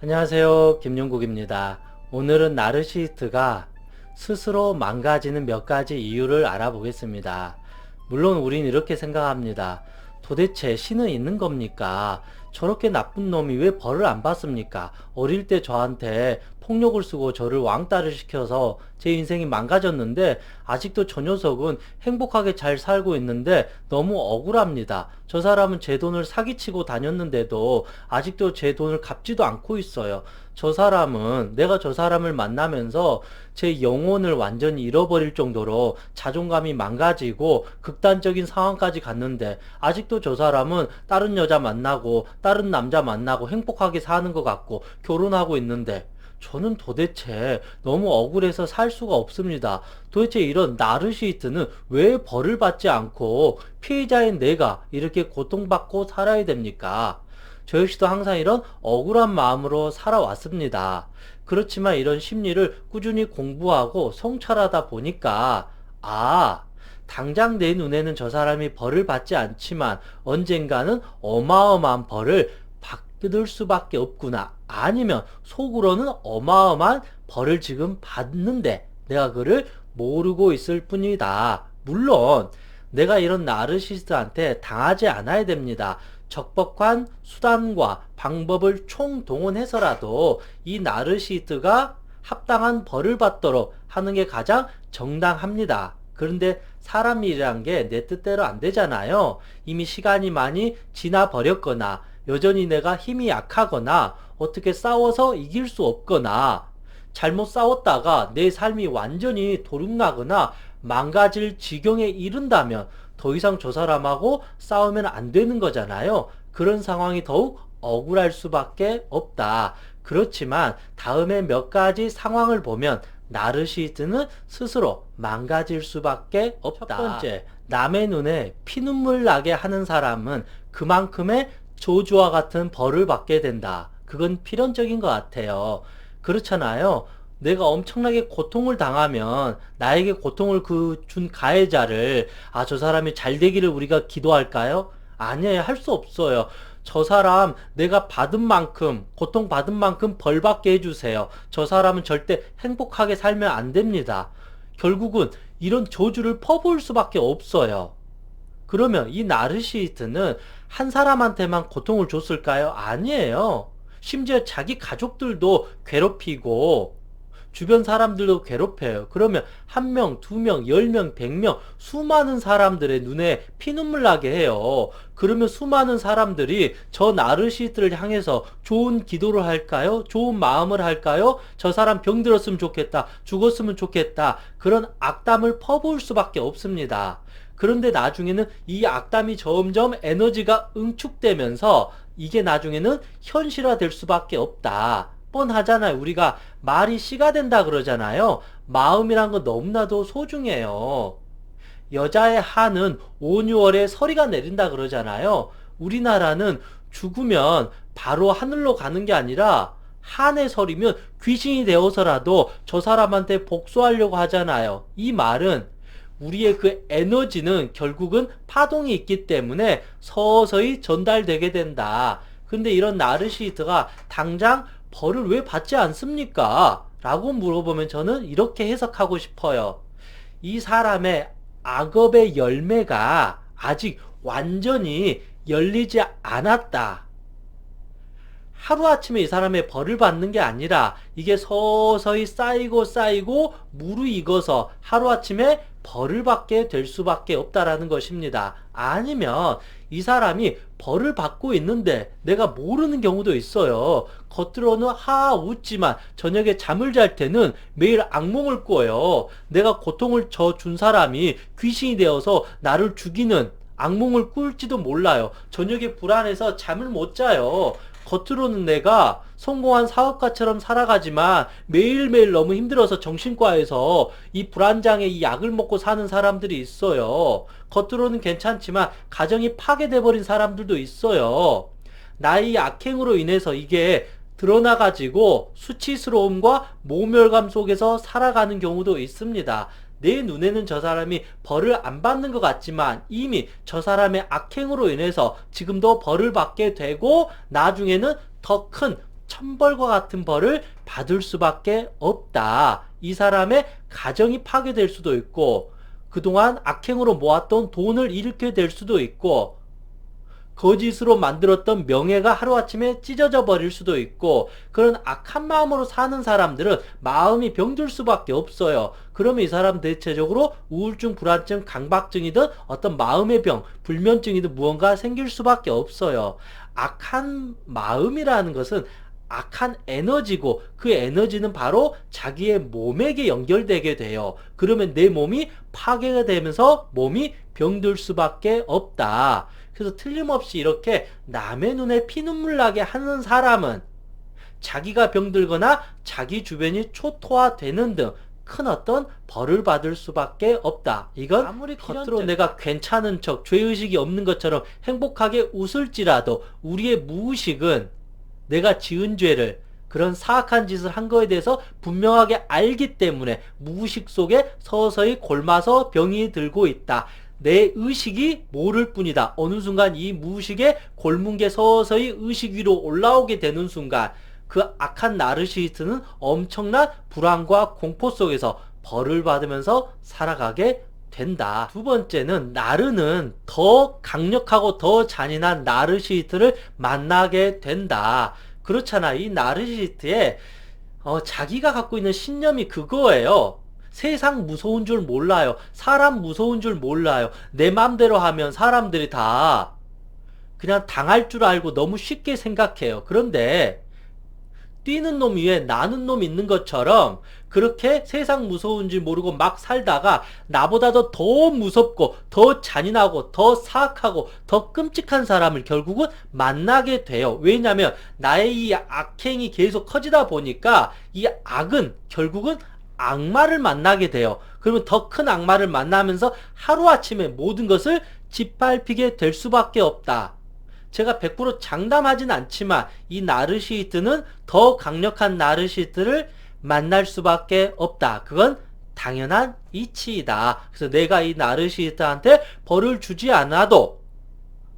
안녕하세요. 김용국입니다. 오늘은 나르시스트가 스스로 망가지는 몇 가지 이유를 알아보겠습니다. 물론 우린 이렇게 생각합니다. 도대체 신은 있는 겁니까? 저렇게 나쁜 놈이 왜 벌을 안 받습니까? 어릴 때 저한테 폭력을 쓰고 저를 왕따를 시켜서 제 인생이 망가졌는데 아직도 저 녀석은 행복하게 잘 살고 있는데 너무 억울합니다. 저 사람은 제 돈을 사기치고 다녔는데도 아직도 제 돈을 갚지도 않고 있어요. 저 사람은 내가 저 사람을 만나면서 제 영혼을 완전히 잃어버릴 정도로 자존감이 망가지고 극단적인 상황까지 갔는데 아직도 저 사람은 다른 여자 만나고 다른 남자 만나고 행복하게 사는 것 같고 결혼하고 있는데 저는 도대체 너무 억울해서 살 수가 없습니다. 도대체 이런 나르시스트는 왜 벌을 받지 않고 피해자인 내가 이렇게 고통받고 살아야 됩니까? 저 역시도 항상 이런 억울한 마음으로 살아왔습니다. 그렇지만 이런 심리를 꾸준히 공부하고 성찰하다 보니까, 아, 당장 내 눈에는 저 사람이 벌을 받지 않지만 언젠가는 어마어마한 벌을 받을 수밖에 없구나. 아니면 속으로는 어마어마한 벌을 지금 받는데 내가 그를 모르고 있을 뿐이다. 물론 내가 이런 나르시스트한테 당하지 않아야 됩니다. 적법한 수단과 방법을 총동원해서라도 이 나르시스트가 합당한 벌을 받도록 하는 게 가장 정당합니다. 그런데 사람이란 게 내 뜻대로 안 되잖아요. 이미 시간이 많이 지나 버렸거나 여전히 내가 힘이 약하거나 어떻게 싸워서 이길 수 없거나 잘못 싸웠다가 내 삶이 완전히 도둑나거나 망가질 지경에 이른다면 더 이상 저 사람하고 싸우면 안 되는 거잖아요. 그런 상황이 더욱 억울할 수밖에 없다. 그렇지만 다음에 몇 가지 상황을 보면 나르시스트는 스스로 망가질 수밖에 없다. 첫 번째, 남의 눈에 피눈물 나게 하는 사람은 그만큼의 조주와 같은 벌을 받게 된다. 그건 필연적인 것 같아요. 그렇잖아요. 내가 엄청나게 고통을 당하면 나에게 고통을 그 준 가해자를 아, 저 사람이 잘 되기를 우리가 기도할까요? 아니에요. 할 수 없어요. 저 사람 내가 받은 만큼 고통 받은 만큼 벌 받게 해주세요. 저 사람은 절대 행복하게 살면 안 됩니다. 결국은 이런 저주를 퍼부을 수밖에 없어요. 그러면 이 나르시스트는 한 사람한테만 고통을 줬을까요? 아니에요. 심지어 자기 가족들도 괴롭히고 주변 사람들도 괴롭혀요. 그러면 한 명, 두 명, 열 명, 백 명, 수많은 사람들의 눈에 피눈물 나게 해요. 그러면 수많은 사람들이 저 나르시스트를 향해서 좋은 기도를 할까요? 좋은 마음을 할까요? 저 사람 병들었으면 좋겠다. 죽었으면 좋겠다. 그런 악담을 퍼부을 수밖에 없습니다. 그런데 나중에는 이 악담이 점점 에너지가 응축되면서 이게 나중에는 현실화 될 수밖에 없다. 뻔하잖아요. 우리가 말이 씨가 된다 그러잖아요. 마음이란 건 너무나도 소중해요. 여자의 한은 5, 6월에 서리가 내린다 그러잖아요. 우리나라는 죽으면 바로 하늘로 가는 게 아니라 한의 설이면 귀신이 되어서라도 저 사람한테 복수하려고 하잖아요. 이 말은 우리의 그 에너지는 결국은 파동이 있기 때문에 서서히 전달되게 된다. 근데 이런 나르시스트가 당장 벌을 왜 받지 않습니까? 라고 물어보면 저는 이렇게 해석하고 싶어요. 이 사람의 악업의 열매가 아직 완전히 열리지 않았다. 하루아침에 이 사람의 벌을 받는 게 아니라 이게 서서히 쌓이고 쌓이고 무르익어서 하루아침에 벌을 받게 될 수밖에 없다라는 것입니다. 아니면 이 사람이 벌을 받고 있는데 내가 모르는 경우도 있어요. 겉으로는 하하 웃지만 저녁에 잠을 잘 때는 매일 악몽을 꿔요. 내가 고통을 저 준 사람이 귀신이 되어서 나를 죽이는 악몽을 꿀지도 몰라요. 저녁에 불안해서 잠을 못 자요. 겉으로는 내가 성공한 사업가처럼 살아가지만 매일매일 너무 힘들어서 정신과에서 이 불안장애 이 약을 먹고 사는 사람들이 있어요. 겉으로는 괜찮지만 가정이 파괴돼 버린 사람들도 있어요. 나의 악행으로 인해서 이게 드러나가지고 수치스러움과 모멸감 속에서 살아가는 경우도 있습니다. 내 눈에는 저 사람이 벌을 안 받는 것 같지만 이미 저 사람의 악행으로 인해서 지금도 벌을 받게 되고 나중에는 더 큰 천벌과 같은 벌을 받을 수밖에 없다. 이 사람의 가정이 파괴될 수도 있고 그동안 악행으로 모았던 돈을 잃게 될 수도 있고 거짓으로 만들었던 명예가 하루아침에 찢어져 버릴 수도 있고 그런 악한 마음으로 사는 사람들은 마음이 병들 수밖에 없어요. 그러면 이 사람 대체적으로 우울증, 불안증, 강박증이든 어떤 마음의 병, 불면증이든 무언가 생길 수밖에 없어요. 악한 마음이라는 것은 악한 에너지고 그 에너지는 바로 자기의 몸에게 연결되게 돼요. 그러면 내 몸이 파괴가 되면서 몸이 병들 수밖에 없다. 그래서 틀림없이 이렇게 남의 눈에 피눈물 나게 하는 사람은 자기가 병들거나 자기 주변이 초토화되는 등 큰 어떤 벌을 받을 수밖에 없다. 이건 아무리 겉으로 내가 괜찮은 척 죄의식이 없는 것처럼 행복하게 웃을지라도 우리의 무의식은 내가 지은 죄를 그런 사악한 짓을 한 거에 대해서 분명하게 알기 때문에 무의식 속에 서서히 골마서 병이 들고 있다. 내 의식이 모를 뿐이다. 어느 순간 이 무의식에 골문 게 서서히 의식 위로 올라오게 되는 순간 그 악한 나르시스트는 엄청난 불안과 공포 속에서 벌을 받으면서 살아가게 된다. 두 번째는 나르는 더 강력하고 더 잔인한 나르시스트를 만나게 된다. 그렇잖아. 이 나르시스트에 어, 자기가 갖고 있는 신념이 그거예요. 세상 무서운 줄 몰라요. 사람 무서운 줄 몰라요. 내 맘대로 하면 사람들이 다 그냥 당할 줄 알고 너무 쉽게 생각해요. 그런데 뛰는 놈 위에 나는 놈 있는 것처럼 그렇게 세상 무서운지 모르고 막 살다가 나보다도 더 무섭고 더 잔인하고 더 사악하고 더 끔찍한 사람을 결국은 만나게 돼요. 왜냐하면 나의 이 악행이 계속 커지다 보니까 이 악은 결국은 악마를 만나게 돼요. 그러면 더 큰 악마를 만나면서 하루아침에 모든 것을 짓밟히게 될 수밖에 없다. 제가 100% 장담하진 않지만 이 나르시스트는 더 강력한 나르시스트를 만날 수밖에 없다. 그건 당연한 이치이다. 그래서 내가 이 나르시스트한테 벌을 주지 않아도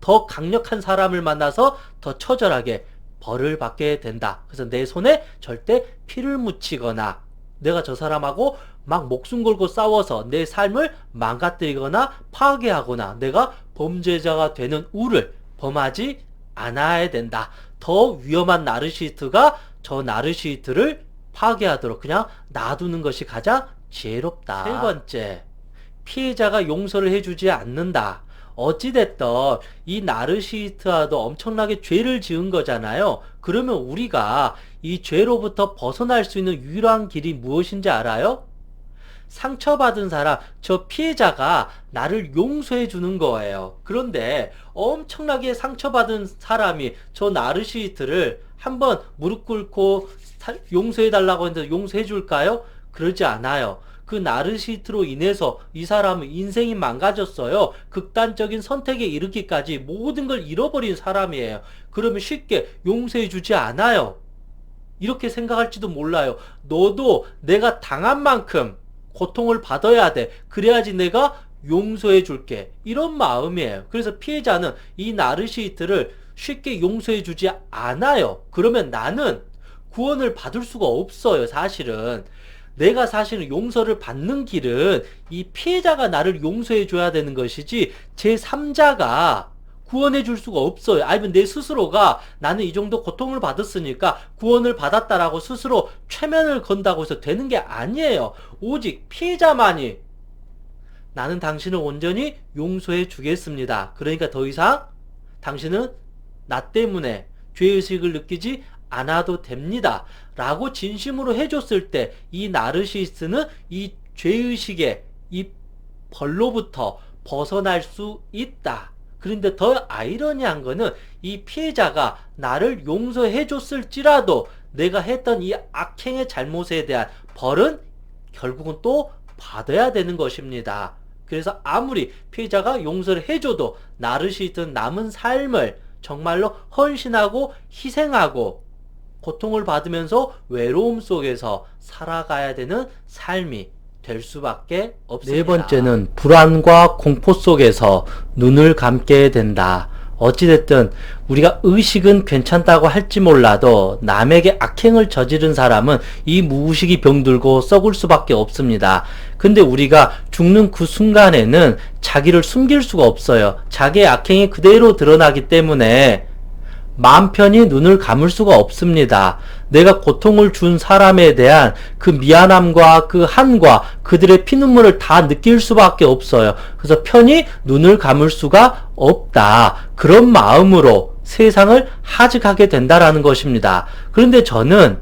더 강력한 사람을 만나서 더 처절하게 벌을 받게 된다. 그래서 내 손에 절대 피를 묻히거나 내가 저 사람하고 막 목숨 걸고 싸워서 내 삶을 망가뜨리거나 파괴하거나 내가 범죄자가 되는 우를 범하지 않아야 된다. 더 위험한 나르시스트가 저 나르시스트를 파괴하도록 그냥 놔두는 것이 가장 지혜롭다. 세 번째, 피해자가 용서를 해주지 않는다. 어찌됐든 이 나르시스트와도 엄청나게 죄를 지은 거잖아요. 그러면 우리가 이 죄로부터 벗어날 수 있는 유일한 길이 무엇인지 알아요? 상처받은 사람, 저 피해자가 나를 용서해 주는 거예요. 그런데 엄청나게 상처받은 사람이 저 나르시스트를 한번 무릎 꿇고 용서해 달라고 했는데 용서해 줄까요? 그러지 않아요. 그 나르시스트로 인해서 이 사람은 인생이 망가졌어요. 극단적인 선택에 이르기까지 모든 걸 잃어버린 사람이에요. 그러면 쉽게 용서해 주지 않아요. 이렇게 생각할지도 몰라요. 너도 내가 당한 만큼 고통을 받아야 돼. 그래야지 내가 용서해 줄게. 이런 마음이에요. 그래서 피해자는 이 나르시스트를 쉽게 용서해 주지 않아요. 그러면 나는 구원을 받을 수가 없어요, 사실은. 내가 사실은 용서를 받는 길은 이 피해자가 나를 용서해 줘야 되는 것이지 제3자가 구원해 줄 수가 없어요. 아니면 내 스스로가 나는 이 정도 고통을 받았으니까 구원을 받았다라고 스스로 최면을 건다고 해서 되는 게 아니에요. 오직 피해자만이 나는 당신을 온전히 용서해 주겠습니다. 그러니까 더 이상 당신은 나 때문에 죄의식을 느끼지 않아도 됩니다. 라고 진심으로 해줬을 때 이 나르시스는 이 죄의식의 이 벌로부터 벗어날 수 있다. 그런데 더 아이러니한 거는 이 피해자가 나를 용서해 줬을지라도 내가 했던 이 악행의 잘못에 대한 벌은 결국은 또 받아야 되는 것입니다. 그래서 아무리 피해자가 용서를 해줘도 나르시든 남은 삶을 정말로 헌신하고 희생하고 고통을 받으면서 외로움 속에서 살아가야 되는 삶이 될 수밖에 없습니다. 네 번째는 불안과 공포 속에서 눈을 감게 된다. 어찌됐든 우리가 의식은 괜찮다고 할지 몰라도 남에게 악행을 저지른 사람은 이 무의식이 병들고 썩을 수밖에 없습니다. 근데 우리가 죽는 그 순간에는 자기를 숨길 수가 없어요. 자기의 악행이 그대로 드러나기 때문에 마음 편히 눈을 감을 수가 없습니다. 내가 고통을 준 사람에 대한 그 미안함과 그 한과 그들의 피눈물을 다 느낄 수밖에 없어요. 그래서 편히 눈을 감을 수가 없다. 그런 마음으로 세상을 하직하게 된다라는 것입니다. 그런데 저는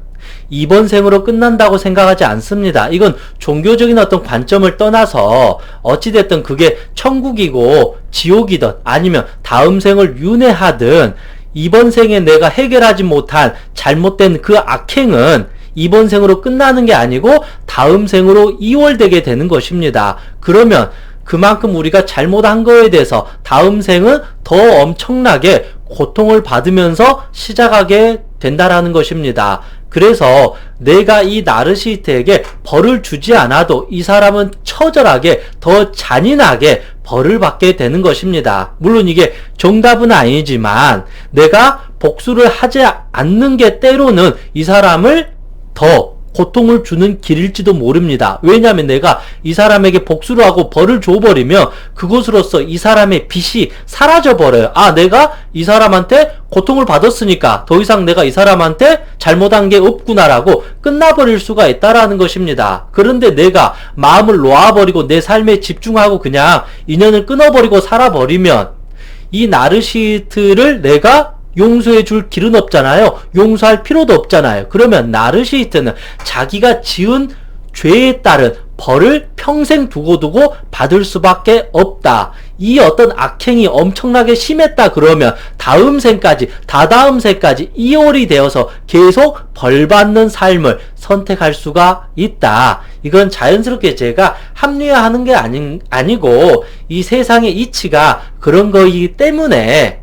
이번 생으로 끝난다고 생각하지 않습니다. 이건 종교적인 어떤 관점을 떠나서 어찌됐든 그게 천국이고 지옥이든 아니면 다음 생을 윤회하든 이번 생에 내가 해결하지 못한 잘못된 그 악행은 이번 생으로 끝나는 게 아니고 다음 생으로 이월되게 되는 것입니다. 그러면 그만큼 우리가 잘못한 거에 대해서 다음 생은 더 엄청나게 고통을 받으면서 시작하게 된다라는 것입니다. 그래서 내가 이 나르시스트에게 벌을 주지 않아도 이 사람은 처절하게 더 잔인하게 벌을 받게 되는 것입니다. 물론 이게 정답은 아니지만 내가 복수를 하지 않는 게 때로는 이 사람을 더 고통을 주는 길일지도 모릅니다. 왜냐하면 내가 이 사람에게 복수를 하고 벌을 줘버리면 그것으로서 이 사람의 빚이 사라져버려요. 아, 내가 이 사람한테 고통을 받았으니까 더 이상 내가 이 사람한테 잘못한 게 없구나라고 끝나버릴 수가 있다라는 것입니다. 그런데 내가 마음을 놓아버리고 내 삶에 집중하고 그냥 인연을 끊어버리고 살아버리면 이 나르시트를 내가 용서해 줄 길은 없잖아요. 용서할 필요도 없잖아요. 그러면 나르시스트는 자기가 지은 죄에 따른 벌을 평생 두고두고 받을 수밖에 없다. 이 어떤 악행이 엄청나게 심했다 그러면 다음 생까지, 다다음 생까지 이월이 되어서 계속 벌 받는 삶을 선택할 수가 있다. 이건 자연스럽게 제가 합리화하는 게 아니, 아니고 이 세상의 이치가 그런 거이기 때문에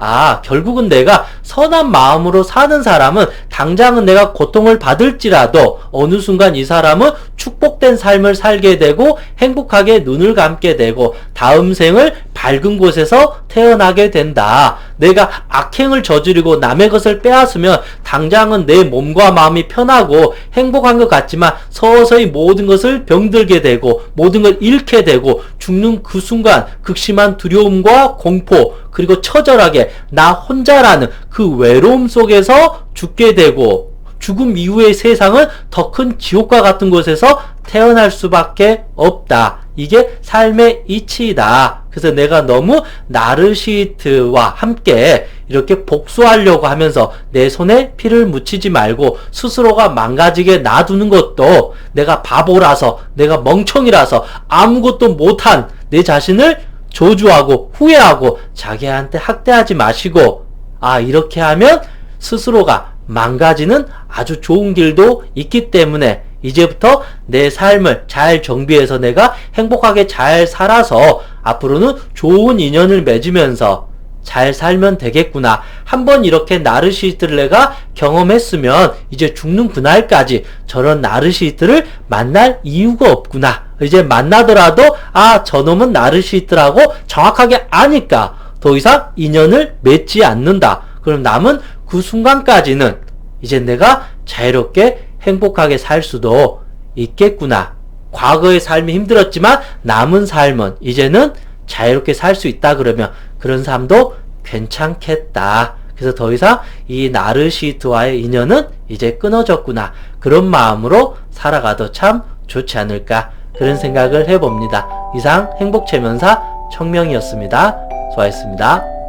아, 결국은 내가 선한 마음으로 사는 사람은 당장은 내가 고통을 받을지라도 어느 순간 이 사람은 축복된 삶을 살게 되고 행복하게 눈을 감게 되고 다음 생을 밝은 곳에서 태어나게 된다. 내가 악행을 저지르고 남의 것을 빼앗으면 당장은 내 몸과 마음이 편하고 행복한 것 같지만 서서히 모든 것을 병들게 되고 모든 걸 잃게 되고 죽는 그 순간 극심한 두려움과 공포 그리고 처절하게 나 혼자라는 그 외로움 속에서 죽게 되고 죽음 이후의 세상은 더 큰 지옥과 같은 곳에서 태어날 수밖에 없다. 이게 삶의 이치이다. 그래서 내가 너무 나르시트와 함께 이렇게 복수하려고 하면서 내 손에 피를 묻히지 말고 스스로가 망가지게 놔두는 것도 내가 바보라서 내가 멍청이라서 아무것도 못한 내 자신을 저주하고 후회하고 자기한테 학대하지 마시고 아 이렇게 하면 스스로가 망가지는 아주 좋은 길도 있기 때문에 이제부터 내 삶을 잘 정비해서 내가 행복하게 잘 살아서 앞으로는 좋은 인연을 맺으면서 잘 살면 되겠구나. 한번 이렇게 나르시스트를 내가 경험했으면 이제 죽는 그날까지 저런 나르시스트를 만날 이유가 없구나. 이제 만나더라도 아 저놈은 나르시스트라고 정확하게 아니까 더 이상 인연을 맺지 않는다. 그럼 남은 그 순간까지는 이제 내가 자유롭게 행복하게 살 수도 있겠구나. 과거의 삶이 힘들었지만 남은 삶은 이제는 자유롭게 살 수 있다 그러면 그런 삶도 괜찮겠다. 그래서 더 이상 이 나르시트와의 인연은 이제 끊어졌구나. 그런 마음으로 살아가도 참 좋지 않을까. 그런 생각을 해봅니다. 이상 행복체면사 청명이었습니다. 수고하셨습니다.